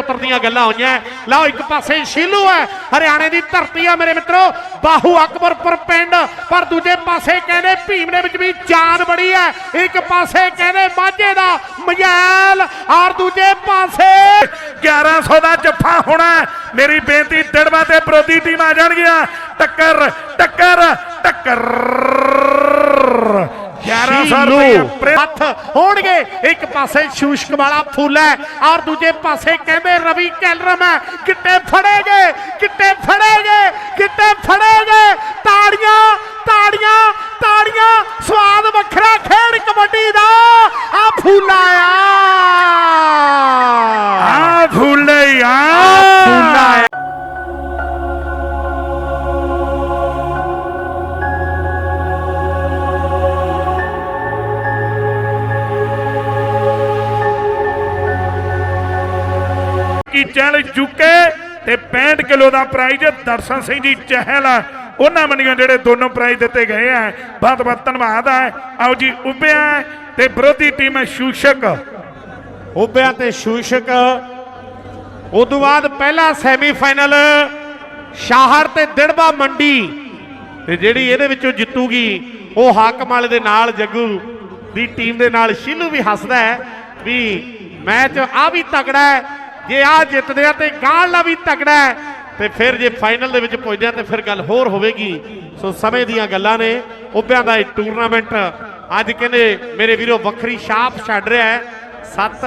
ਪੁੱਤਰ ਦੀਆਂ ਗੱਲਾਂ ਹੋਈਆਂ ਲਓ, ਇੱਕ ਪਾਸੇ ਸ਼ੀਲੂ ਹੈ। ਹਰਿਆਣੇ ਦੀ ਧਰਤੀ ਆ ਮੇਰੇ ਮਿੱਤਰੋ। ਬਾਹੂ ਅਕਬਰਪੁਰ ਪਿੰਡ, ਪਰ ਦੂਜੇ ਪਾਸੇ ਕਹਿੰਦੇ ਭੀਮ ਦੇ ਵਿੱਚ ਵੀ ਜਾਨ ਬੜੀ ਹੈ। ਇੱਕ ਪਾਸੇ ਕਹਿੰਦੇ ਮਾਝੇ ਦਾ ਮਜੈਲ ਔਰ ਦੂਜੇ ਪਾਸੇ 1100 ਦਾ ਜੱਫਾ ਹੋਣਾ ਮੇਰੀ ਬੇਨਤੀ ਡੜਵਾ ਤੇ ਵਿਰੋਧੀ ਟੀਮ ਆ ਜਾਣਗੀਆਂ। ਟੱਕਰ ਟੱਕਰ ਟੱਕਰ। 1100 ਰੁਪਏ ਹੱਥ ਹੋਣਗੇ। ਇੱਕ ਪਾਸੇ ਸ਼ੂਸ਼ਕ ਵਾਲਾ ਫੁੱਲ ਹੈ ਔਰ ਦੂਜੇ ਪਾਸੇ ਕਹਿੰਦੇ ਰਵੀ ਕੈਲਰਮ ਹੈ। ਕਿੱਟੇ ਫੜੇਗੇ ਕਿੱਟੇ ਫੜੇਗੇ ਕਿੱਟੇ ਫੜੇਗੇ। ਤਾੜੀਆਂ ਤਾੜੀਆਂ ਤਾੜੀਆਂ। ਸਵਾਦ ਵੱਖਰਾ ਖੇਡ ਕਬੱਡੀ ਦਾ ਆ ਫੁੱਲਾ ਆ ਆ ਫੁੱਲੇ ਆ। ਫੁੱਲਾ ਆ ਕੀ ਚੁੱਕੇ ਤੇ 65 ਕਿਲੋ ਦਾ ਪ੍ਰਾਈਜ਼ ਦਰਸ਼ਨ ਸਿੰਘ ਜੀ ਚਹਿਲ ਉਹਨਾਂ ਮੰਨੀਆਂ ਜਿਹੜੇ ਦੋਨੋਂ ਪ੍ਰਾਈਜ਼ ਦਿੱਤੇ ਗਏ ਆ। ਬਹੁਤ ਬਹੁਤ ਧੰਨਵਾਦ ਹੈ ਆਓ ਜੀ, ਉੱਭਿਆ ਤੇ ਵਿਰੋਧੀ ਟੀਮ ਹੈ ਸ਼ੂਸ਼ਕ। ਉਬਿਆ ਤੇ ਸ਼ੂਸ਼ਕ। ਉਦੋਂ ਬਾਅਦ ਪਹਿਲਾ ਸੈਮੀਫਾਈਨਲ ਸ਼ਾਹਰ ਤੇ ਦਿੜਬਾ ਮੰਡੀ। ਤੇ ਜਿਹੜੀ ਇਹਦੇ ਵਿੱਚੋਂ ਜਿੱਤੂਗੀ, ਉਹ ਹਾਕਮ ਵਾਲੇ ਦੇ ਨਾਲ ਜੱਗੂ ਦੀ ਟੀਮ ਦੇ ਨਾਲ ਸ਼ੀਲੂ ਵੀ ਹੱਸਦਾ ਹੈ ਵੀ ਮੈਚ ਆ ਵੀ ਤਗੜਾ ਹੈ। ਜੇ ਆ ਜਿੱਤਦੇ ਆ ਤੇ ਗਾਂਲਾ ਵੀ ਤਕੜਾ ਹੈ। ਤੇ ਫਿਰ ਜੇ ਫਾਈਨਲ ਦੇ ਵਿੱਚ ਪਹੁੰਚਦੇ ਆ ਤੇ ਫਿਰ ਗੱਲ ਹੋਰ ਹੋਵੇਗੀ। ਸੋ ਸਮੇਂ ਦੀਆਂ ਗੱਲਾਂ ਨੇ। ਉਬਿਆਂ ਦਾ ਇਹ ਟੂਰਨਾਮੈਂਟ ਅੱਜ ਕਹਿੰਦੇ ਮੇਰੇ ਵੀਰੋ ਵੱਖਰੀ ਛਾਪ ਛੱਡ ਰਿਹਾ ਹੈ। ਸੱਤ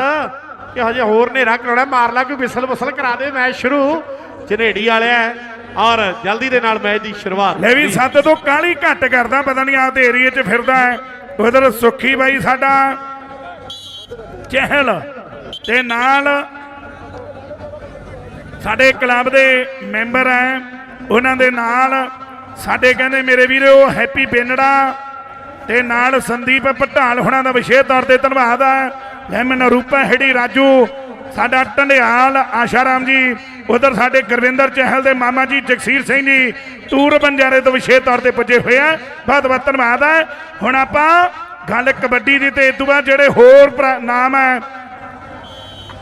ਕਿ ਹਜੇ ਹੋਰ ਹਨੇਰਾ ਕਰਾਉਣਾ ਮਾਰ ਲਾ ਕੋਈ ਵਿਸਲ ਵਸਲ ਕਰਾ ਦੇ ਮੈਚ ਸ਼ੁਰੂ। ਝਨੇੜੀ ਵਾਲਿਆ ਔਰ ਜਲਦੀ ਦੇ ਨਾਲ ਮੈਚ ਦੀ ਸ਼ੁਰੂਆਤ। ਲੈ ਵੀ ਸੱਤ ਤੋਂ ਕਾਲੀ ਘੱਟ ਕਰਦਾ, ਪਤਾ ਨਹੀਂ ਆਪਦੇ ਏਰੀਏ 'ਚ ਫਿਰਦਾ ਹੈ। ਉਧਰ ਸੁੱਖੀ ਬਾਈ ਸਾਡਾ ਚਹਿਲ ਤੇ ਨਾਲ ਸਾਡੇ ਕਲੱਬ ਦੇ ਮੈਂਬਰ ਹੈ, ਉਹਨਾਂ ਦੇ ਨਾਲ ਸਾਡੇ ਕਹਿੰਦੇ ਮੇਰੇ ਵੀਰੋ, ਹੈਪੀ ਬੇਨੜਾ ਤੇ ਨਾਲ ਸੰਦੀਪ ਪਟਾਲ ਹੁਣਾਂ ਦਾ ਵਿਸ਼ੇਸ਼ ਤੌਰ ਤੇ ਧੰਨਵਾਦ ਹੈ ਲੈਮਨ ਰੂਪਾ ਹੈਡੀ ਰਾਜੂ, ਸਾਡਾ ਟੰਡਿਆਲ ਆਸ਼ਾਰਾਮ ਜੀ, ਉਧਰ ਸਾਡੇ ਗੁਰਵਿੰਦਰ ਚਹਿਲ ਦੇ ਮਾਮਾ ਜੀ ਜਗਸੀਰ ਸਿੰਘ ਜੀ ਟੂਰ ਬੰਜਾਰੇ ਤੋਂ ਵਿਸ਼ੇਸ਼ ਤੌਰ ਤੇ ਪੁੱਜੇ ਹੋਏ ਆ। ਬਹੁਤ ਬਹੁਤ ਧੰਨਵਾਦ ਹੈ ਹੁਣ ਆਪਾਂ ਗੱਲ ਕਬੱਡੀ ਦੀ ਤੇ ਇਸ ਤੋਂ ਬਾਅਦ ਜਿਹੜੇ ਹੋਰ ਪ੍ਰਾ- ਨਾਮ ਹੈ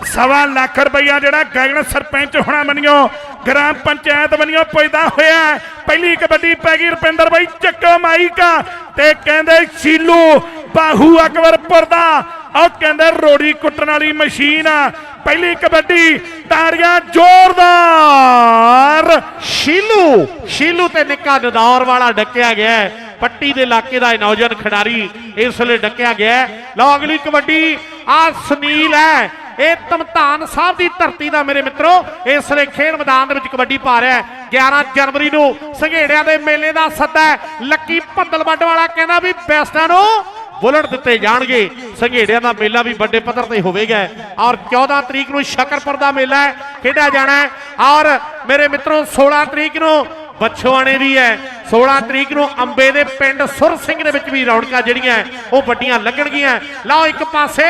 ਸਵਾ ਲੱਖ ਰੁਪਈਆ ਜਿਹੜਾ ਗਗਨ ਸਰਪੰਚ ਹੋਣਾ ਬਣਿਓ ਗ੍ਰਾਮ ਪੰਚਾਇਤ ਬਣਿਓ ਪੁੱਜਦਾ ਹੋਇਆ ਪਹਿਲੀ ਕਬੱਡੀ ਪੈ ਗਈ ਰੁਪਿੰਦਰ ਬਾਈ, ਚੱਕੋ ਮਾਈਕਾ। ਤੇ ਕਹਿੰਦੇ ਸ਼ੀਲੂ ਬਾਹੂ ਅਕਬਰਪੁਰ ਦਾ। ਉਹ ਕਹਿੰਦੇ ਰੋੜੀ ਕੁੱਟਣ ਵਾਲੀ ਮਸ਼ੀਨ ਆ। ਪਹਿਲੀ ਕਬੱਡੀ ਤਾੜੀਆਂ ਜ਼ੋਰਦਾਰ। ਸ਼ੀਲੂ ਸ਼ੀਲੂ ਤੇ ਨਿੱਕਾ ਨਦੌਰ ਵਾਲਾ ਡੱਕਿਆ ਗਿਆ ਪੱਟੀ ਦੇ ਇਲਾਕੇ ਦਾ ਨੌਜਵਾਨ ਖਿਡਾਰੀ ਇਸ ਵੇਲੇ ਡੱਕਿਆ ਗਿਆ ਲਓ ਅਗਲੀ ਕਬੱਡੀ ਆ ਸੁਨੀਲ ਹੈ। ਇਹ ਤਮਤਾਨ ਸਾਹਿਬ ਦੀ ਧਰਤੀ ਦਾ ਮੇਰੇ ਮਿੱਤਰੋ ਇਸ ਵੇਲੇ ਖੇਡ ਮੈਦਾਨ ਦੇ ਵਿੱਚ ਕਬੱਡੀ ਪਾ ਰਿਹਾ ਹੈ। 11 ਜਨਵਰੀ ਨੂੰ ਸੰਘੇੜਿਆਂ ਦੇ ਮੇਲੇ ਦਾ ਸੱਦਾ ਲੱਕੀ ਭੱਦਲ ਵੱਡ ਵਾਲਾ ਕਹਿੰਦਾ ਵੀ ਬੈਸਟਾਂ ਨੂੰ ਬੁਲਟ ਦਿੱਤੇ ਜਾਣਗੇ। ਸੰਘੇੜਿਆਂ ਦਾ ਮੇਲਾ ਵੀ ਵੱਡੇ ਪੱਧਰ ਤੇ ਹੋਵੇਗਾ। ਔਰ 14 ਤਰੀਕ ਨੂੰ ਸ਼ਕਰਪੁਰ ਦਾ ਮੇਲਾ ਹੈ, ਖੇਡਿਆ ਜਾਣਾ ਹੈ। ਔਰ ਮੇਰੇ ਮਿੱਤਰੋ 16 ਤਰੀਕ ਨੂੰ ਬੱਛੋਆਣੇ ਵੀ ਹੈ। 16 ਤਰੀਕ ਨੂੰ ਅੰਬੇ ਦੇ ਪਿੰਡ ਸੁਰ ਸਿੰਘ ਦੇ ਵਿੱਚ ਵੀ ਰੌਣਕਾਂ ਜਿਹੜੀਆਂ ਉਹ ਵੱਡੀਆਂ ਲੱਗਣਗੀਆਂ। ਲਓ ਇੱਕ ਪਾਸੇ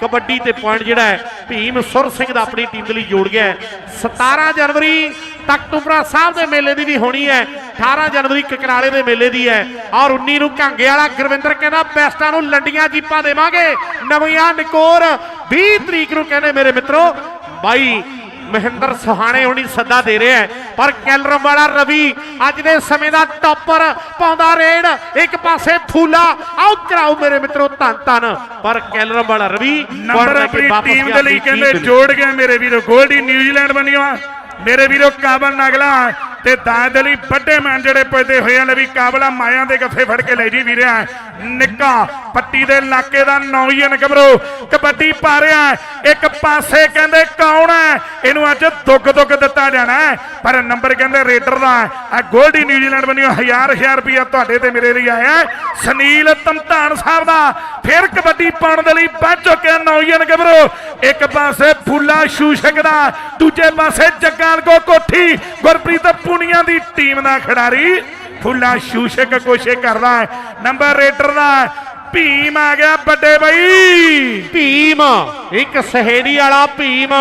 ਕਬੱਡੀ ਤੇ ਪੁਆਇੰਟ ਜਿਹੜਾ ਹੈ, ਭੀਮ ਸੁਰ ਸਿੰਘ ਦਾ ਆਪਣੀ ਟੀਮ ਦੇ ਲਈ ਜੋੜ ਗਿਆ ਹੈ। 17 ਜਨਵਰੀ ਤਖਤੂਪੁਰਾ ਸਾਹਿਬ ਦੇ ਮੇਲੇ ਦੀ ਵੀ ਹੋਣੀ ਹੈ। 18 ਜਨਵਰੀ ਕਕਰਾਲੇ ਦੇ ਮੇਲੇ ਦੀ ਹੈ। ਔਰ 19 ਨੂੰ ਘਾਂਗੇ ਵਾਲਾ ਗੁਰਵਿੰਦਰ ਕਹਿੰਦਾ, ਬੈਸਟਾਂ ਨੂੰ ਲੰਡੀਆਂ ਜੀਪਾਂ ਦੇਵਾਂਗੇ। ਨਵੀਆਂ ਨਿਕੋਰ 20 ਤਰੀਕ ਨੂੰ ਕਹਿੰਦੇ, ਮੇਰੇ ਮਿੱਤਰੋ, ਬਾਈ ਮਹਿੰਦਰ ਸੁਹਾਣੇ ਹੁਣੀ ਸੱਦਾ ਦੇ ਰਿਹਾ ਹੈ। ਪਰ ਕੈਲਰਮ ਵਾਲਾ ਰਵੀ ਅੱਜ ਦੇ ਸਮੇਂ ਦਾ ਟੌਪਰ ਪਾਉਂਦਾ ਰੇਡ। ਇੱਕ ਪਾਸੇ ਫੂਲਾ। ਆਓ ਕਰਾਓ ਮੇਰੇ ਮਿੱਤਰੋ ਧੰਨ ਧੰਨ। ਪਰ ਕੈਲਰਮ ਵਾਲਾ ਰਵੀ ਨੰਬਰ ਆਪਣੀ ਟੀਮ ਗਿਆ ਦੇ ਲਈ ਕਹਿੰਦੇ। ਜੋੜ ਗਏ ਮੇਰੇ ਵੀਰੋ। ਗੋਲਡੀ ਨਿਊਜ਼ੀਲੈਂਡ ਬਣੀਆਂ। ਮੇਰੇ ਵੀਰੋ ਕਾਬਲ ਨਗਲਾ ਤੇ ਦਾਦ ਦੇ ਲਈ ਵੱਡੇ ਮੈਨ ਜਿਹੜੇ ਪੁੱਜਦੇ ਹੋਏ ਆ ਵੀ ਕਾਬਲਾ ਮਾਇਆ ਦੇ ਗੱਫੇ ਫੜ ਕੇ ਲੈ ਜੀ ਵੀਰਿਆ ਨਿੱਕਾ ਪੱਟੀ ਦੇ ਇਲਾਕੇ ਦਾ ਨੌਜਵਾਨ ਗੱਭਰੂ, ਕਬੱਡੀ ਪਾ ਰਿਹਾ ਇੱਕ ਪਾਸੇ ਕਹਿੰਦੇ ਕੌਣ ਹੈ? ਇਹਨੂੰ ਅੱਜ ਦੁੱਗ ਦੁੱਗ ਦਿੱਤਾ ਜਾਣਾ ਪਰ ਨੰਬਰ ਕਹਿੰਦੇ ਰੇਡਰ ਦਾ ਆ ਗੋਲਡੀ ਨਿਊਜ਼ੀਲੈਂਡ ਬਣੀਓ ਹਜ਼ਾਰ ਹਜ਼ਾਰ ਰੁਪਇਆ ਤੁਹਾਡੇ ਤੇ ਮੇਰੇ ਲਈ ਆਇਆ ਸੁਨੀਲ ਤਮਤਾਨ ਸਾਹਿਬ ਦਾ ਫਿਰ ਕਬੱਡੀ ਪਾਉਣ ਦੇ ਲਈ ਵੱਜ ਚੁੱਕਿਆ ਨੌਜਵਾਨ ਗੱਭਰੂ। ਇੱਕ ਪਾਸੇ ਫੁੱਲਾ ਸ਼ੂਸ਼ਕ ਦਾ, ਦੂਜੇ ਪਾਸੇ ਜੱਗਾਲ ਕੋ ਕੋਠੀ, ਗੁਰਪ੍ਰੀਤ ਪੁਨੀਆ ਦੀ ਟੀਮ ਦਾ ਖਿਡਾਰੀ ਫੁੱਲਾ ਸ਼ੂਸ਼ਕ ਕੋਸ਼ਿਸ਼ ਕਰਦਾ ਹੈ। ਨੰਬਰ ਰੇਟਰ ਦਾ ਭੀਮ ਆ ਗਿਆ ਵੱਡੇ ਬਈ। ਭੀਮ, ਇੱਕ ਸਹੇੜੀ ਵਾਲਾ ਭੀਮ।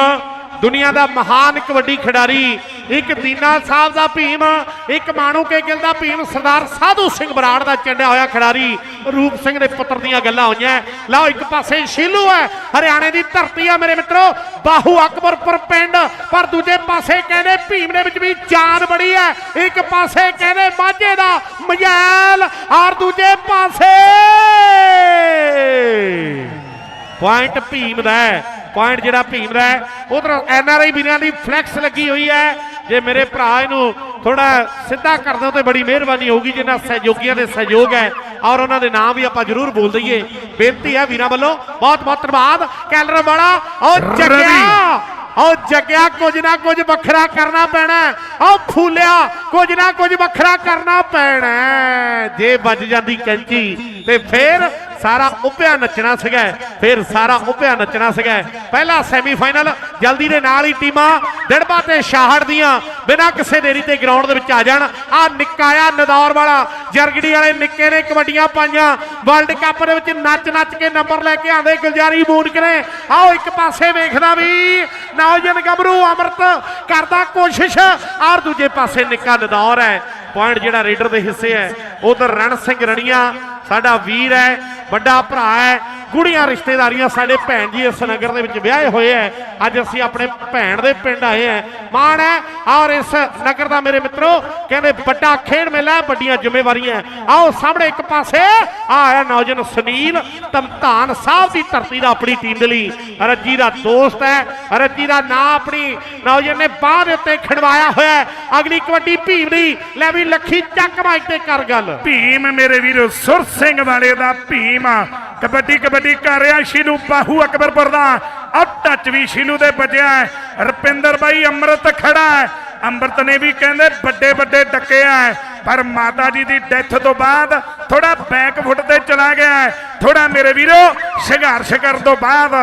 ਦੁਨੀਆ ਦਾ ਮਹਾਨ ਕਬੱਡੀ ਖਿਡਾਰੀ ਇੱਕ ਦੀਨਾ ਸਾਹਿਬ ਦਾ ਭੀਮ, ਇੱਕ ਮਾਣੂ ਕੇ ਗਿੱਲ ਦਾ ਭੀਮ, ਸਰਦਾਰ ਸਾਧੂ ਸਿੰਘ ਬਰਾੜ ਦਾ ਚੰਡਿਆ ਹੋਇਆ ਖਿਡਾਰੀ ਰੂਪ ਸਿੰਘ ਦੇ ਪੁੱਤਰ ਦੀਆਂ ਗੱਲਾਂ ਹੋਈਆਂ। ਲਓ ਇੱਕ ਪਾਸੇ ਸ਼ੀਲੂ ਹੈ, ਹਰਿਆਣੇ ਦੀ ਧਰਤੀ ਆ ਮੇਰੇ ਮਿੱਤਰੋ, ਬਾਹੂ ਅਕਬਰਪੁਰ ਪਿੰਡ, ਪਰ ਦੂਜੇ ਪਾਸੇ ਕਹਿੰਦੇ ਭੀਮ ਦੇ ਵਿੱਚ ਵੀ ਜਾਨ ਬੜੀ ਹੈ। ਇੱਕ ਪਾਸੇ ਕਹਿੰਦੇ ਮਾਝੇ ਦਾ ਮਜੈਲ ਔਰ ਦੂਜੇ ਪਾਸੇ ਪੁਆਇੰਟ ਭੀਮ ਦਾ ਪੁਆਇੰਟ ਜਿਹੜਾ ਭੀਮ ਦਾ ਉਧਰ ਐਨ ਆਰ ਆਈ ਵੀਰਾਂ ਦੀ ਫਲੈਕਸ ਲੱਗੀ ਹੋਈ ਹੈ। ਜੇ ਮੇਰੇ ਭਰਾ ਇਹਨੂੰ ਥੋੜਾ ਸਿੱਧਾ ਕਰ ਦਿਓ ਤੇ ਬੜੀ ਮਿਹਰਬਾਨੀ ਹੋਊਗੀ ਜਿਨ੍ਹਾਂ ਸਹਿਯੋਗੀਆਂ ਦੇ ਸਹਿਯੋਗ ਹੈ ਔਰ ਉਹਨਾਂ ਦੇ ਨਾਮ ਵੀ ਆਪਾਂ ਜ਼ਰੂਰ ਬੋਲ ਦਈਏ ਬੇਨਤੀ ਹੈ ਵੀਰਾਂ ਵੱਲੋਂ ਬਹੁਤ ਬਹੁਤ ਧੰਨਵਾਦ ਕੈਲਰ ਵਾਲਾ ਉਹ ਜੱਗਿਆ ਉਹ ਜੱਗਿਆ ਕੁਝ ਨਾ ਕੁਝ ਵੱਖਰਾ ਕਰਨਾ ਪੈਣਾ। ਉਹ ਫੂਲਿਆ ਕੁਝ ਨਾ ਕੁਝ ਵੱਖਰਾ ਕਰਨਾ ਪੈਣਾ। ਜੇ ਵੱਜ ਜਾਂਦੀ ਕੈਂਚੀ ਤੇ ਫੇਰ ਸਾਰਾ ਉੱਪਿਆ ਨੱਚਣਾ ਸੀਗਾ। ਫਿਰ ਸਾਰਾ ਉੱਪਿਆ ਨੱਚਣਾ ਸੀਗਾ। ਪਹਿਲਾ ਸੈਮੀਫਾਈਨਲ ਜਲਦੀ ਦੇ ਨਾਲ ਹੀ ਟੀਮਾਂ ਦਿੜਬਾ ਤੇ ਸ਼ਾਹੜ ਦੀਆਂ ਬਿਨਾਂ ਕਿਸੇ ਦੇਰੀ ਤੇ ਗਰਾਊਂਡ ਦੇ ਵਿੱਚ ਆ ਜਾਣ। ਆ ਨਿਕਾਇਆ ਨਦੌਰ ਵਾਲਾ, ਜਰਗੜੀ ਵਾਲੇ ਨਿੱਕੇ ਨੇ ਕਬੱਡੀਆਂ ਪਾਈਆਂ। ਵਰਲਡ ਕੱਪ ਦੇ ਵਿੱਚ ਨੱਚ ਨੱਚ ਕੇ ਨੰਬਰ ਲੈ ਕੇ ਆਂਦੇ ਗੁਲਜਾਰੀ ਮੂਨਕ ਨੇ। ਆਓ ਇੱਕ ਪਾਸੇ ਵੇਖਦਾ ਵੀ ਨੌਜਨ ਗੱਭਰੂ ਅਮਰਤ ਕਰਦਾ ਕੋਸ਼ਿਸ਼ ਔਰ ਦੂਜੇ ਪਾਸੇ ਨਿੱਕਾ ਨਦੌਰ ਹੈ। ਪੁਆਇੰਟ ਜਿਹੜਾ ਰੇਡਰ ਦੇ ਹਿੱਸੇ ਹੈ ਉਧਰ ਰਣ ਸਿੰਘ ਰਣੀਆਂ, ਸਾਡਾ ਵੀਰ ਹੈ, ਵੱਡਾ ਭਰਾ ਹੈ ਕੁੜੀਆਂ ਰਿਸ਼ਤੇਦਾਰੀਆਂ ਸਾਡੇ ਭੈਣ ਜੀ ਇਸ ਨਗਰ ਦੇ ਵਿੱਚ ਵਿਆਹੇ ਹੋਏ ਹੈ ਅੱਜ ਅਸੀਂ ਆਪਣੇ ਭੈਣ ਦੇ ਪਿੰਡ ਆਏ ਹੈ ਮਾਣ ਹੈ ਔਰ ਇਸ ਨਗਰ ਦਾ ਮੇਰੇ ਮਿੱਤਰੋ, ਕਹਿੰਦੇ ਵੱਡਾ ਖੇਡ ਮੇਲਾ ਵੱਡੀਆਂ ਜ਼ਿੰਮੇਵਾਰੀਆਂ ਆਓ ਸਾਹਮਣੇ ਇੱਕ ਪਾਸੇ, ਆ ਹੈ ਸੁਨੀਲ ਤਮਤਾਨ ਸਾਹਿਬ ਦੀ ਧਰਤੀ ਦਾ ਆਪਣੀ ਟੀਮ ਦੇ ਲਈ। ਰੱਜੀ ਦਾ ਦੋਸਤ ਹੈ ਰੱਜੀ ਦਾ ਨਾਂ ਆਪਣੀ ਨੌਜਵਾਨ ਨੇ ਬਾਹ ਦੇ ਉੱਤੇ ਖਿਡਵਾਇਆ ਹੋਇਆ ਅਗਲੀ ਕਬੱਡੀ ਭੀਮ ਦੀ ਲੈ ਵੀ ਲੱਖੀ ਚੱਕ ਮਾਈਕ ਤੇ ਕਰ ਗੱਲ। ਭੀਮ ਮੇਰੇ ਵੀਰ, ਸੁਰ ਸਿੰਘ ਵਾਲੇ ਦਾ ਭੀਮ ਕਬੱਡੀ ਕਬੱਡੀ ਕਰ ਰਿਹਾ ਸ਼ੀਨੂ ਬਾਹੂ ਅਕਬਰਪੁਰ ਦਾ। ਆ ਟੱਚ ਵੀ ਸ਼ੀਨੂ ਦੇ ਵੱਜਿਆ ਹੈ। ਬਾਈ ਅੰਮ੍ਰਿਤ ਖੜਾ ਹੈ। ਅੰਮ੍ਰਿਤ ਨੇ ਵੀ ਕਹਿੰਦੇ ਵੱਡੇ ਵੱਡੇ ਡੱਕੇ ਆ। ਪਰ ਮਾਤਾ ਜੀ ਦੀ ਡੈਥ ਤੋਂ ਬਾਅਦ ਥੋੜਾ ਬੈਕ ਫੁੱਟ ਤੇ ਚਲਾ ਗਿਆ ਥੋੜਾ ਮੇਰੇ ਵੀਰੋ ਸੰਘਰਸ਼ ਕਰਨ ਤੋਂ ਬਾਅਦ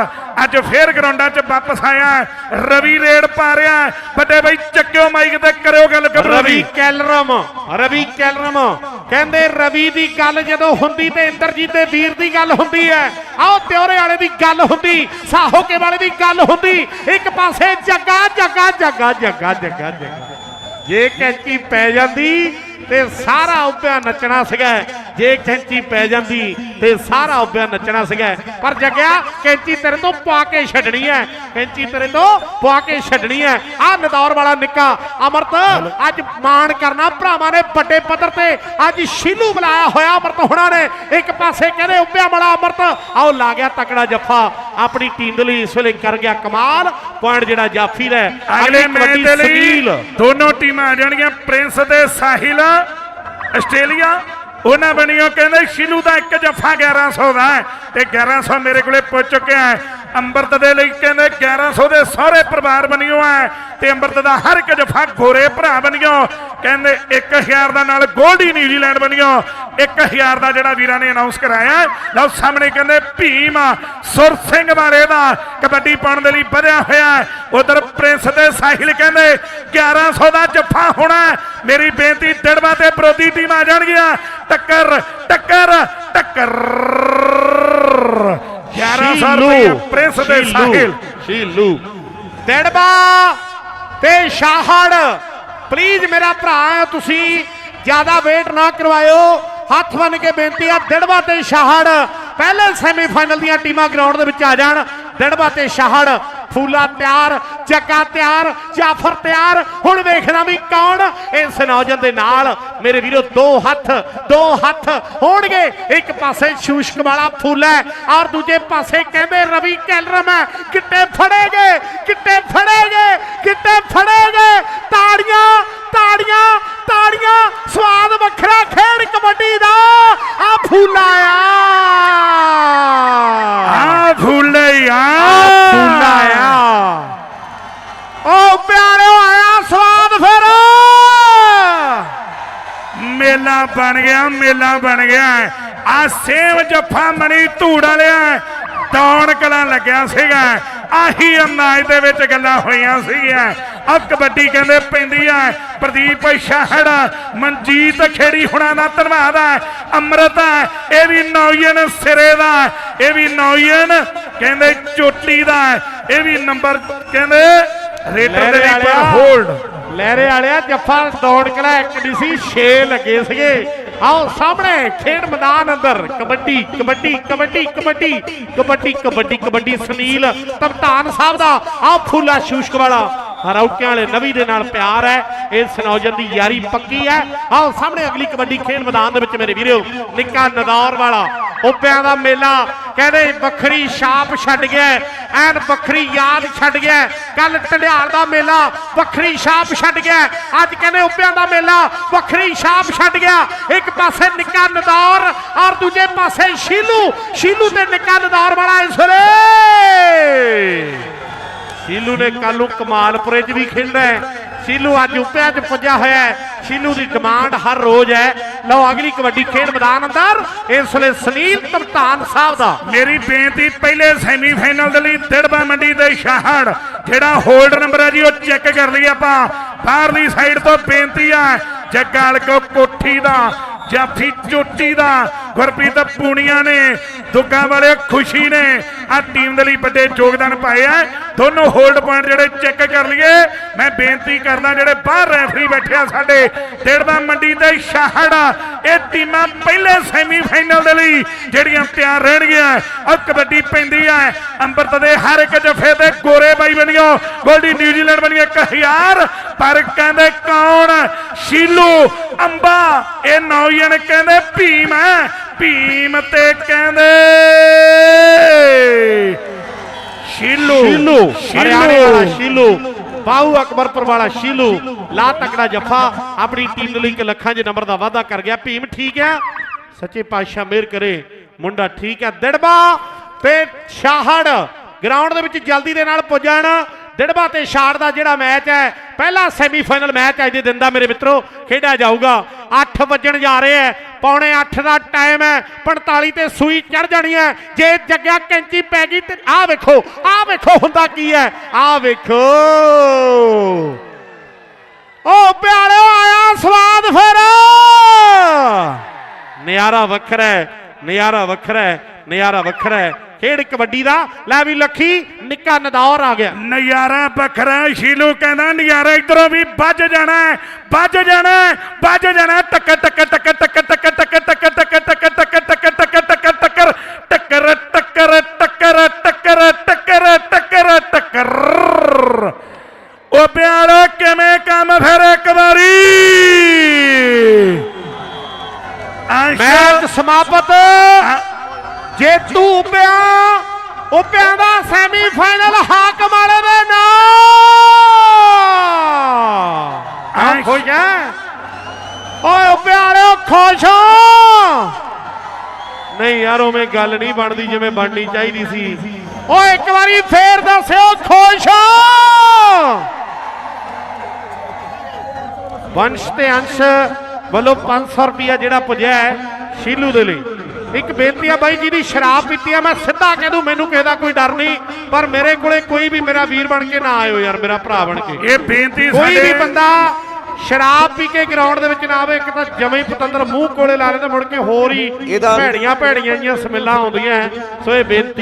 ਅੱਜ ਫੇਰ ਗਰਾਊਂਡਾਂ 'ਚ ਵਾਪਸ ਆਇਆ ਰਵੀ ਰੇਡ ਪਾ ਰਿਹਾ ਵੱਡੇ ਬਾਈ ਚੱਕਿਓ ਮਾਈਕ ਤੇ, ਕਰਿਓ ਗੱਲ ਰਵੀ ਕੈਲਰਮ ਰਵੀ ਕੈਲਰਮ। ਕਹਿੰਦੇ ਰਵੀ ਦੀ ਗੱਲ ਜਦੋਂ ਹੁੰਦੀ ਤੇ ਇੰਦਰਜੀਤ ਦੇ ਵੀਰ ਦੀ ਗੱਲ ਹੁੰਦੀ ਹੈ। ਆਓ ਤਿਉਰੇ ਵਾਲੇ ਦੀ ਗੱਲ ਹੁੰਦੀ ਸਾਹੋਕੇ ਵਾਲੇ ਦੀ ਗੱਲ ਹੁੰਦੀ। ਇੱਕ ਪਾਸੇ ਜੱਗਾ ਜੱਗਾ ਜੱਗਾ ਜੱਗਾ ਜੱਗਾ ਜੱਗਾ। ਜੇ ਕੈਂਚੀ ਪੈ ਜਾਂਦੀ ਤੇ ਸਾਰਾ ਉੱਪਿਆ ਨੱਚਣਾ ਸੀਗਾ। ਜੇ ਕੈਂਚੀ ਪੈ ਜਾਂਦੀ, ਤੇ ਸਾਰਾ ਉੱਪਿਆ ਨੱਚਣਾ ਸੀਗਾ। ਪਰ ਜਗਿਆ, ਕੈਂਚੀ ਤੇਰੇ ਤੋਂ ਪਾ ਕੇ ਛੱਡਣੀ ਹੈ ਕੈਂਚੀ ਤੇਰੇ ਤੋਂ ਪਾ ਕੇ ਛੱਡਣੀ ਹੈ ਆ ਨਦੌਰ ਵਾਲਾ ਨਿੱਕਾ ਅਮਰਤ, ਅੱਜ ਮਾਣ ਕਰਨਾ ਭਰਾਵਾਂ ਨੇ ਵੱਡੇ ਪੱਧਰ ਤੇ। ਅੱਜ ਸ਼ੀਲੂ ਬੁਲਾਇਆ ਹੋਇਆ ਅਮਰਤ ਹੁਣਾਂ ਨੇ। ਇੱਕ ਪਾਸੇ ਕਹਿੰਦੇ, ਉੱਪਿਆ ਵਾਲਾ ਅਮਰਤ। ਆਓ ਲਾ ਗਿਆ ਤਕੜਾ ਜੱਫਾ। ਆਪਣੀ ਟੀਮ ਦੇ ਲਈ ਇਸ ਵੇਲੇ ਕਰ ਗਿਆ ਕਮਾਲ। ਪੁਆਇੰਟ ਜਿਹੜਾ ਜਾਫੀ ਦਾ। ਅਗਲੇ ਮੈਚ ਦੇ ਲਈ। ਦੋਨੋਂ ਟੀਮਾਂ ਆ ਜਾਣਗੀਆਂ। ਪ੍ਰਿੰਸ ਤੇ ਸਾਹਿਲ। ਆਸਟ੍ਰੇਲੀਆ। ਉਹਨਾਂ ਬਣੀਓ ਕਹਿੰਦੇ ਸ਼ਿਲੂ ਦਾ ਇੱਕ ਜੱਫਾ 1100 ਦਾ ਤੇ 1100 ਮੇਰੇ ਕੋਲੇ ਪੁੱਜ ਚੁੱਕਿਆ ਹੈ। ਅੰਮ੍ਰਿਤ ਦੇ ਲਈ ਕਹਿੰਦੇ 1100 ਦੇ ਸਾਰੇ ਪਰਿਵਾਰ ਬਣੀਓ ਹੈ ਤੇ ਅੰਮ੍ਰਿਤ ਦਾ ਹਰ ਇੱਕ ਜੱਫਾ ਗੋਰੇ ਭਰਾ ਬਣੀਓ। ਕਹਿੰਦੇ 1000 ਦਾ ਨਾਲ ਗੋਲਡੀ ਨਿਊਜ਼ੀਲੈਂਡ ਬਣੀਓ। 1000 ਦਾ ਜਿਹੜਾ ਵੀਰਾਂ ਨੇ ਅਨਾਉਂਸ ਕਰਾਇਆ ਲਓ ਸਾਹਮਣੇ ਕਹਿੰਦੇ ਭੀਮ ਸੁਰ ਸਿੰਘ ਵਾਲੇ ਦਾ ਕਬੱਡੀ ਪਾਉਣ ਦੇ ਲਈ ਵਧਿਆ ਹੋਇਆ ਉਧਰ ਪ੍ਰਿੰਸ ਤੇ ਸਾਹਿਲ ਕਹਿੰਦੇ 1100 ਦਾ ਜੱਫਾ ਹੋਣਾ ਮੇਰੀ ਬੇਨਤੀ, ਦਿੜਵਾ ਤੇ ਵਿਰੋਧੀ ਟੀਮ ਆ ਜਾਣਗੀਆਂ। ਟੱਕਰ ਟੱਕਰ ਟੱਕਰ। 1100 ਸ਼ੀਲੂ, ਰੁਪਏ ਪ੍ਰਿੰਸ ਸ਼ੀਲੂ, ਸਾਹਿਲ। ਸ਼ੀਲੂ। ਡੜਬਾ ਤੇ ਸ਼ਾਹੜ ਪਲੀਜ਼ ਮੇਰਾ ਭਰਾ ਤੁਸੀਂ ਜ਼ਿਆਦਾ ਵੇਟ ਨਾ ਕਰਵਾਇਓ। ਹੱਥ ਬੰਨ ਕੇ ਬੇਨਤੀ ਆ ਡੜਬਾ ਤੇ ਸ਼ਾਹੜ ਪਹਿਲੇ ਸੈਮੀਫਾਈਨਲ ਦੀਆਂ ਟੀਮਾਂ ਗਰਾਊਂਡ ਦੇ ਵਿੱਚ ਆ ਜਾਣ। ਡੜਬਾ ਤੇ ਸ਼ਾਹੜ ਫੂਲਾ ਤਿਆਰ, ਜੱਗਾ ਤਿਆਰ, ਜਾਫਰ ਤਿਆਰ। ਹੁਣ ਵੇਖਣਾ ਵੀ ਕੌਣ? ਇਸ ਨੌਜਵਾਨ ਦੇ ਨਾਲ ਮੇਰੇ ਵੀਰੋ ਦੋ ਹੱਥ ਦੋ ਹੱਥ ਹੋਣਗੇ। ਇੱਕ ਪਾਸੇ ਸ਼ੂਸ਼ਕ ਵਾਲਾ ਫੂਲਾ ਔਰ ਦੂਜੇ ਪਾਸੇ ਕਹਿੰਦੇ ਰਵੀ ਕੈਲਰਮ ਹੈ। ਕਿੱਟੇ ਫੜੇਗੇ ਕਿੱਟੇ ਫੜੇਗੇ ਕਿੱਟੇ ਫੜੇਗੇ। ਤਾੜੀਆਂ ਤਾੜੀਆਂ ਤਾੜੀਆਂ। ਸਵਾਦ ਵੱਖਰਾ ਖੇਡ ਕਬੱਡੀ ਦਾ। ਆ ਫੂਲਾ ਆ। ਆ ਫੁੱਲੇ ਆ। ਮੇਲਾ ਬਣ ਗਿਆ, ਮੇਲਾ ਬਣ ਗਿਆ। ਆ ਸੇਵ ਜੱਫਾ ਮਣੀ ਧੂੜ ਵਾਲਿਆ ਦੌਣ ਕਲਾ ਲੱਗਿਆ ਸੀਗਾ। ਆਹੀ ਅੰਦਾਜ਼ ਦੇ ਵਿੱਚ ਗੱਲਾਂ ਹੋਈਆਂ ਸੀਗੀਆਂ। ਆ ਕਬੱਡੀ ਕਹਿੰਦੇ ਪੈਂਦੀ ਆ, ਪ੍ਰਦੀਪ ਸ਼ਾਹੜ, ਮਨਜੀਤ ਖੇੜੀ ਹੁਣਾਂ ਦਾ ਧੰਨਵਾਦ ਹੈ ਅੰਮ੍ਰਿਤ ਹੈ ਇਹ ਵੀ ਨੌਜਨ ਸਿਰੇ ਦਾ, ਇਹ ਵੀ ਨੌਜਨ ਕਹਿੰਦੇ ਚੋਟੀ ਦਾ, ਇਹ ਵੀ ਨੰਬਰ ਕਹਿੰਦੇ ਰੇਟਰ ਦੇ ਪਰ ਵਾਲਿਆ। ਹੋਲਡ ਲਹਿਰੇ ਵਾਲਿਆ ਜੱਫਾ ਦੌੜ ਕਲਾ ਇੱਕ ਨਹੀਂ ਸੀ 6 ਲੱਗੇ ਸੀਗੇ। ਆਓ ਸਾਹਮਣੇ ਖੇਡ ਮੈਦਾਨ ਅੰਦਰ। ਕਬੱਡੀ ਕਬੱਡੀ ਕਬੱਡੀ ਕਬੱਡੀ ਕਬੱਡੀ ਕਬੱਡੀ ਕਬੱਡੀ। ਸੁਨੀਲ ਤਪਤਾਨ ਸਾਹਿਬ ਦਾ ਆਓ ਫੁੱਲਾ ਸ਼ੂਸ਼ਕ ਵਾਲਾ। ਰੌਕਿਆਂ ਵਾਲੇ ਨਵੀ ਦੇ ਨਾਲ ਪਿਆਰ ਹੈ। ਇਸ ਨੌਜਵਾਨ ਦੀ ਯਾਰੀ ਪੱਕੀ ਹੈ। ਆਓ ਸਾਹਮਣੇ ਅਗਲੀ ਕਬੱਡੀ ਖੇਡ ਮੈਦਾਨ ਦੇ ਵਿੱਚ ਮੇਰੇ ਵੀਰੋ ਨਿੱਕਾ ਨਦੌਰ ਵਾਲਾ। ਉਪਿਆਂ ਦਾ ਮੇਲਾ ਕਹਿੰਦੇ ਵੱਖਰੀ ਛਾਪ ਛੱਡ ਗਿਆ, ਐਨ ਵੱਖਰੀ ਯਾਦ ਛੱਡ ਗਿਆ। ਕੱਲ ਢੰਡਿਆਲ ਦਾ ਮੇਲਾ, ਵੱਖਰੀ ਛਾਪ ਛੱਡ ਗਿਆ। ਅੱਜ ਕਹਿੰਦੇ ਉਪਿਆਂ ਦਾ ਮੇਲਾ, ਵੱਖਰੀ ਛਾਪ ਛੱਡ ਗਿਆ। ਇੱਕ ਪਾਸੇ ਨਿੱਕਾ ਨਦੌਰ ਔਰ ਦੂਜੇ ਪਾਸੇ ਸ਼ੀਲੂ। ਸ਼ੀਲੂ ਤੇ ਨਿੱਕਾ ਨਦੌਰ ਵਾਲਾ ਇਸ ਵੇਲੇ। ਸ਼ੀਲੂ ਨੇ ਕੱਲ ਨੂੰ ਕਮਾਲਪੁਰੇ 'ਚ ਵੀ ਖੇਡਣਾ ਹੈ। ਸ਼ੀਲੂ ਅੱਜ ਉਪਿਆਂ 'ਚ ਪੁੱਜਾ ਹੋਇਆ ਹੈ। ਸ਼ੀਲੂ ਦੀ ਡਿਮਾਂਡ ਹਰ ਰੋਜ਼ ਹੈ। ਲਓ, ਅਗਲੀ ਕਬੱਡੀ ਖੇਡ ਮੈਦਾਨ ਅੰਦਰ। ਇਸ ਵੇਲੇ ਸੁਨੀਲ ਤਮਤਾਨ ਸਾਹਿਬ ਦਾ। ਮੇਰੀ ਬੇਨਤੀ, ਪਹਿਲੇ ਸੈਮੀਫਾਈਨਲ ਦੇ ਲਈ ਦਿੜਬਾ ਮੰਡੀ ਦੇ ਸ਼ਾਹੜ, ਜਿਹੜਾ ਹੋਲਡ ਨੰਬਰ ਹੈ ਜੀ, ਉਹ ਚੈੱਕ ਕਰ ਲਈਏ ਆਪਾਂ। ਬਾਹਰਲੀ ਸਾਈਡ ਤੋਂ ਬੇਨਤੀ ਆ ਜੱਗਾਲ ਕੋ ਕੋਠੀ ਦਾ ਜਾਫੀ ਚੋਟੀ ਦਾ ਗੁਰਪ੍ਰੀਤ ਪੂਣੀਆਂ ਨੇ, ਦੁੱਗਾ ਵਾਲੇ ਖੁਸ਼ੀ ਨੇ। ਆ ਟੀਮ ਦੇ ਲਈ ਵੱਡੇ ਯੋਗਦਾਨ ਪਾਏ ਆ। ਦੋਨੋਂ ਹੋਲਡ ਪੁਆਇੰਟ ਜਿਹੜੇ ਚੈੱਕ ਕਰ ਲਈਏ। ਮੈਂ ਬੇਨਤੀ ਕਰਦਾ ਜਿਹੜੇ ਬਾਹਰ ਰੈਫਰੀ ਬੈਠੇ ਸਾਡੇ, ਡੇੜਵਾ ਮੰਡੀ ਦੇ ਸ਼ਾਹੜ, ਇਹ ਟੀਮਾਂ ਪਹਿਲੇ ਸੈਮੀਫਾਈਨਲ ਦੇ ਲਈ ਜਿਹੜੀਆਂ ਤਿਆਰ ਰਹਿਣਗੀਆਂ। ਆ ਕਬੱਡੀ ਪੈਂਦੀ ਆ, ਅੰਮ੍ਰਿਤ ਦੇ ਹਰ ਇੱਕ ਜਫੇ ਤੇ ਗੋਰੇ ਬਾਈ ਬਣੀਓ ਗੋਲਡੀ ਨਿਊਜ਼ੀਲੈਂਡ ਬਣੀਓ 1000 ਪਰ ਕਹਿੰਦੇ ਕੌਣ? ਸ਼ੀਲੂ, ਅੰਬਾ, ਇਹ ਨੌਜਣ ਕਹਿੰਦੇ ਭੀਮ ਹੈ। ਭੀਮ ਤੇ ਕਹਿੰਦੇ। ਸ਼ੀਲੂ। ਸ਼ੀਲੂ ਹਰਿਆਣੇ ਵਾਲਾ ਸ਼ੀਲੂ ਬਾਹੂ ਅਕਬਰਪੁਰ ਵਾਲਾ ਸ਼ੀਲੂ ਲਾ ਤਕੜਾ ਜੱਫਾ ਆਪਣੀ ਟੀਮ ਲਈ ਇੱਕ ਲੱਖਾਂ ਦੇ ਨੰਬਰ ਦਾ ਵਾਅਦਾ ਕਰ ਗਿਆ। ਭੀਮ ਠੀਕ ਹੈ? ਸੱਚੇ ਪਾਤਸ਼ਾਹ ਮਿਹਰ ਕਰੇ ਮੁੰਡਾ ਠੀਕ ਹੈ। ਦਿੜਬਾ ਤੇ ਸ਼ਾਹੜ ਗਰਾਊਂਡ ਦੇ ਵਿੱਚ ਜਲਦੀ ਦੇ ਨਾਲ ਪੁੱਜਣ ਦਿੜਬਾ ਤੇ ਸ਼ਾਹੜ ਦਾ ਜਿਹੜਾ ਮੈਚ ਹੈ, ਪਹਿਲਾ ਸੈਮੀਫਾਈਨਲ ਮੈਚ ਅੱਜ ਦੇ ਦਿਨ ਦਾ ਮੇਰੇ ਮਿੱਤਰੋ, ਖੇਡਿਆ ਜਾਊਗਾ। 8 ਵੱਜਣ ਜਾ ਰਹੇ ਹੈ, ਪੌਣੇ 8 ਦਾ ਟਾਈਮ ਹੈ 45 ਤੇ ਸੂਈ ਚੜ ਜਾਣੀ ਹੈ। ਜੇ ਜੱਗਿਆ ਕੈਂਚੀ ਪੈ ਗਈ ਤੇ ਆਹ ਵੇਖੋ ਆਹ ਵੇਖੋ ਹੁੰਦਾ ਕੀ ਹੈ, ਆਹ ਵੇਖੋ। ਓ ਪਿਆਰਿਓ, ਆਇਆ ਸਵਾਦ ਫਿਰ। ਨਿਆਰਾ ਵੱਖਰਾ ਹੈ, ਨਿਆਰਾ ਵੱਖਰਾ ਹੈ, ਨਿਆਰਾ ਵੱਖਰਾ ਹੈ। ਖੇਡ ਕਬੱਡੀ ਦਾ, ਲੈ ਵੀ ਲੱਖੀ ਨਿੱਕਾ ਨਦੌਰ ਆ ਗਿਆ ਨਜ਼ਾਰਾ ਵੱਖਰਾ। ਸ਼ੀਲੂ ਕਹਿੰਦਾ ਨਜ਼ਾਰਾ ਇਧਰੋਂ ਵੀ ਵੱਜ ਜਾਣਾ ਵੱਜ ਜਾਣਾ ਵੱਜ ਜਾਣਾ। ਟੱਕ ਟੱਕ ਟੱਕ ਟੱਕ ਟੱਕ ਟੱਕ ਟੱਕ ਟੱਕ ਟੱਕ ਟੱਕ ਟੱਕ ਟੱਕ ਟੱਕ ਟੱਕਰ ਟੱਕਰ ਟੱਕਰ ਟੱਕਰ ਟੱਕਰ ਟੱਕਰ ਟੱਕਰ ਟੱਕਰ ਉਹ ਪਿਆਰੋ ਕਿਵੇਂ ਕੰਮ ਫਿਰ ਇੱਕ ਵਾਰੀ ਮੈਚ ਸਮਾਪਤ ਜੇਤੂ ਪਿਆ ਉਪਿਆਂ ਦਾ ਸੈਮੀਫਾਈਨਲ ਹਾਕਮ ਵਾਲੇ ਦੇ ਨਾਲ ਆ। ਖੁਸ਼ ਹੈ? ਓਏ ਪਿਆਰਿਓ ਖੁਸ਼ ਹੋ। ਨਹੀਂ ਯਾਰ ਉਵੇਂ ਗੱਲ ਨਹੀਂ ਬਣਦੀ ਜਿਵੇਂ ਬਣਨੀ ਚਾਹੀਦੀ ਸੀ। ਓਏ ਇੱਕ ਵਾਰੀ ਫੇਰ ਦੱਸਿਓ ਖੁਸ਼ ਵੰਸ਼ ਤੇ ਅੰਸ਼ ਵੱਲੋਂ 500 ਰੁਪਿਆ ਜਿਹੜਾ ਪੁੱਜਿਆ ਹੈ ਸ਼ੀਲੂ ਦੇ ਲਈ। ਇੱਕ ਬੇਨਤੀ ਆ ਬਾਈ ਜਿਹਦੀ ਸ਼ਰਾਬ ਪੀਤੀ ਆ ਮੈਂ ਸਿੱਧਾ ਕਹਿ ਦੂੰ ਮੈਨੂੰ ਕਿਸੇ ਦਾ ਕੋਈ ਡਰ ਨਹੀਂ ਪਰ ਮੇਰੇ ਕੋਲੇ ਕੋਈ ਵੀ ਮੇਰਾ ਵੀਰ ਬਣ ਕੇ ਨਾ ਆਇਓ ਯਾਰ ਮੇਰਾ ਭਰਾ ਬਣ ਕੇ ਇਹ ਬੇਨਤੀ ਕੋਈ ਵੀ ਬੰਦਾ ਸ਼ਰਾਬ ਪੀ ਕੇ ਗਰਾਊਂਡ ਦੇ ਵਿੱਚ ਨਾ ਆਵੇ ਇੱਕ ਤਾਂ ਜਮੇ ਹੀ ਪਤੰਦਰ ਮੂੰਹ ਕੋਲੇ ਲਾ ਲੈਂਦਾ ਮੁੜ ਕੇ ਹੋਰ ਹੀ ਭੈੜੀਆਂ ਭੈੜੀਆਂ ਜੀਆਂ ਸਮੈਲਾਂ ਆਉਂਦੀਆਂ ਹੈ। ਸੋ ਇਹ ਬੇਨਤੀ